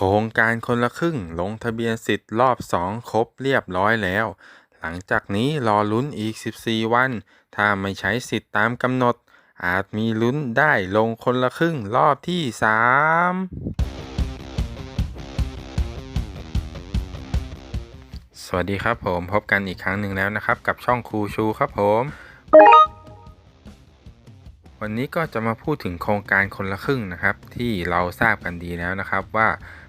โครงการคนละครึ่งลงทะเบียนสิทธิ์รอบ 2 ครบเรียบร้อยแล้ว หลังจากนี้รอลุ้นอีก 14 วัน ถ้าไม่ใช้สิทธิ์ตามกำหนด อาจมีลุ้นได้ลงคนละครึ่งรอบที่ 3สวัสดีครับผม พบกันอีกครั้งหนึ่งแล้วนะครับ กับช่องครูชูครับผม วันนี้ก็จะมาพูดถึงโครงการคนละครึ่งนะครับ ที่เราทราบกันดีแล้วนะครับ ว่า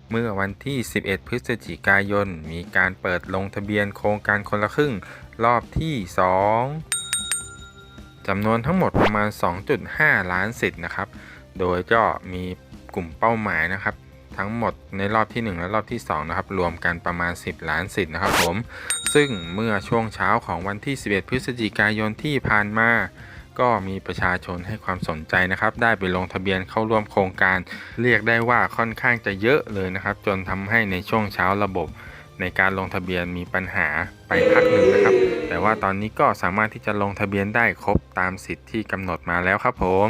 เมื่อวันที่ 11 พฤศจิกายน มีการเปิดลงทะเบียนโครงการคนละครึ่ง รอบที่ 2จำนวนทั้งหมดประมาณ 2.5 ล้านสิทธิ์นะครับ โดยก็มีกลุ่มเป้าหมายนะครับ ทั้งหมดในรอบที่ 1 และรอบที่ 2 นะครับ รวมกันประมาณ 10 ล้านสิทธิ์นะครับผม ซึ่งเมื่อช่วงเช้าของวันที่ 11 พฤศจิกายนที่ผ่านมา ก็มีประชาชนให้ความสนใจนะครับ ได้ไปลงทะเบียนเข้าร่วมโครงการ เรียกได้ว่าค่อนข้างจะเยอะเลยนะครับ จนทำให้ในช่วงเช้าระบบ ในการลงทะเบียนมีปัญหาไปพักหนึ่งนะครับ แต่ว่าตอนนี้ก็สามารถที่จะลงทะเบียนได้ครบตามสิทธิ์ที่กำหนดมาแล้วครับผม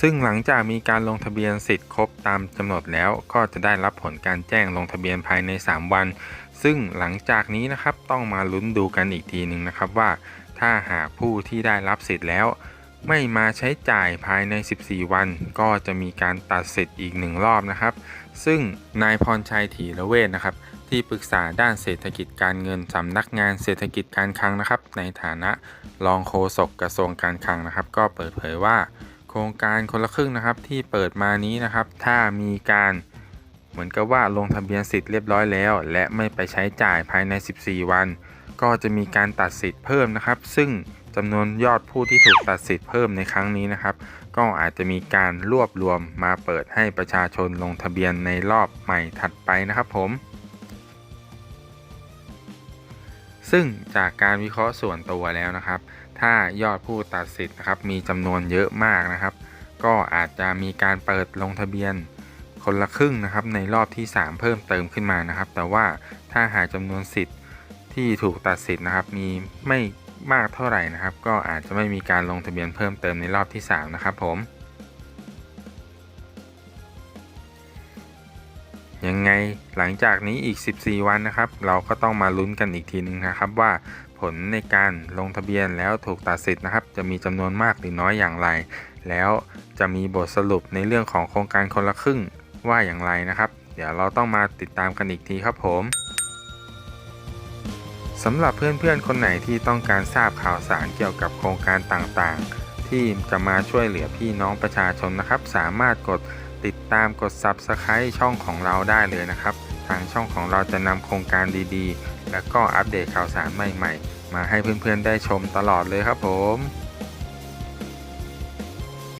ซึ่งหลังจากมีการลงทะเบียนสิทธิ์ครบตามกำหนดแล้วก็จะได้รับผลการแจ้งลงทะเบียนภายใน 3 วัน ซึ่งหลังจากนี้นะครับต้องมาลุ้นดูกันอีกทีหนึ่งนะครับว่า ถ้าหากผู้ที่ได้รับสิทธิ์แล้ว ไม่มาใช้จ่ายภายใน 14 วัน ก็จะมีการตัดสิทธิ์อีกหนึ่งรอบนะครับ ซึ่งนายพรชัยถีระเวชนะครับ ที่ปรึกษาด้านเศรษฐกิจการเงินสำนักงานเศรษฐกิจการคลังนะครับ ในฐานะรองโฆษกกระทรวงการคลังนะครับ ก็เปิดเผยว่า โครงการคนละครึ่งนะครับที่เปิดมานี้นะครับ ถ้ามีการเหมือนกับว่าลงทะเบียนสิทธิ์เรียบร้อยแล้ว และไม่ไปใช้จ่ายภายใน 14 วัน ก็จะมีการตัดสิทธิ์เพิ่มนะครับ ซึ่งจำนวนยอดผู้ที่ถูกตัดสิทธิ์เพิ่มในครั้งนี้นะครับ ก็อาจจะมีการรวบรวมมาเปิดให้ประชาชนลงทะเบียนในรอบใหม่ถัดไปนะครับผม ซึ่งจากการวิเคราะห์ส่วนตัวแล้วนะครับ ถ้ายอดผู้ตัดสิทธิ์นะครับมีจำนวนเยอะมากนะครับ ก็อาจจะมีการเปิดลงทะเบียนคนละครึ่งนะครับในรอบที่ 3 เพิ่มเติมขึ้นมานะครับ แต่ว่าถ้าหากจำนวนสิทธิ์ ที่ถูกตัดสิทธิ์นะครับ มีไม่มากเท่าไหร่นะครับ ก็อาจจะไม่มีการลงทะเบียนเพิ่มเติมในรอบที่ 3 นะครับผมยังไงหลังจากนี้อีก 14 วันนะครับ เราก็ต้องมาลุ้นกันอีกทีนึงนะครับ ว่าผลในการลงทะเบียนแล้วถูกตัดสิทธิ์นะครับ จะมีจำนวนมากหรือน้อยอย่างไร แล้วจะมีบทสรุปในเรื่องของโครงการคนละครึ่งว่าอย่างไรนะครับ เดี๋ยวเราต้องมาติดตามกันอีกทีครับผม สำหรับเพื่อนๆ คนไหนที่ต้องการทราบข่าวสารเกี่ยวกับโครงการต่างๆ ที่จะมาช่วยเหลือพี่น้องประชาชนนะครับ สามารถกดติดตามกด Subscribe ช่องของเราได้เลยนะครับ ทางช่องของเราจะนำโครงการดีๆ และก็อัปเดตข่าวสารใหม่ๆ มาให้เพื่อนๆ ได้ชมตลอดเลยครับผม